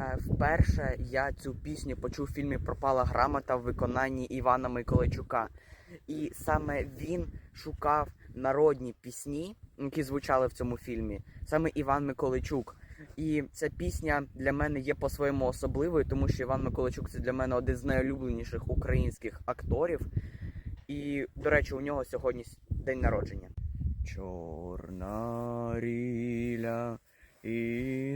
Е, Вперше я цю пісню почув в фільмі Пропала грамота в виконанні Івана Миколайчука. І саме він шукав народні пісні, які звучали в цьому фільмі, саме Іван Миколайчук. І ця пісня для мене є по-своєму особливою, тому що Іван Миколайчук це для мене один з найулюбленіших українських акторів. І, до речі, у нього сьогодні день народження. Чорна ріля і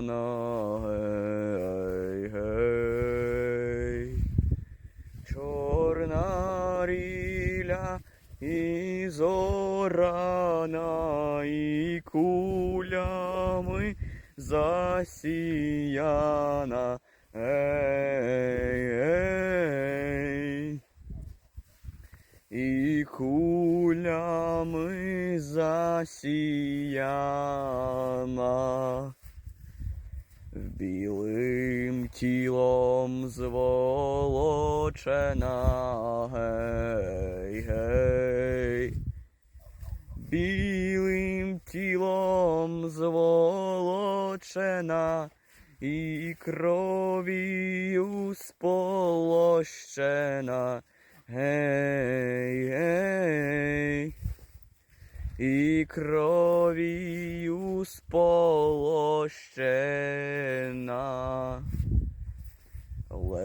зорана, гей, гей. Чорна ріля і зорана, і кулями засіяна. Ей, ей. І кулями засіяна, білим тілом зволочена, гей, гей, білим тілом зволочена і кров'ю сполощена. Гей, гей, і кров'ю сполощена.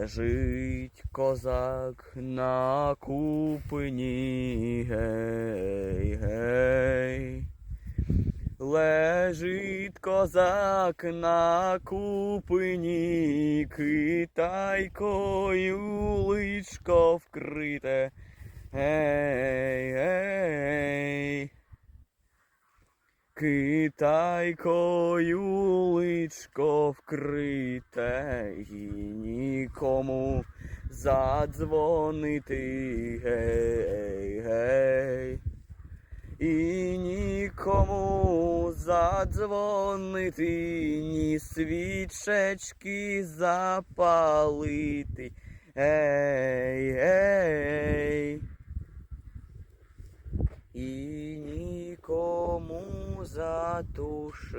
Лежить козак на купині, гей, гей. Лежить козак на купині, китайкою личко вкрите. Гей, гей. Китайкою личко вкрите, і нікому задзвонити, гей, гей. І нікому задзвонити, ні свічечки запалити. Ей, ей. І затушити.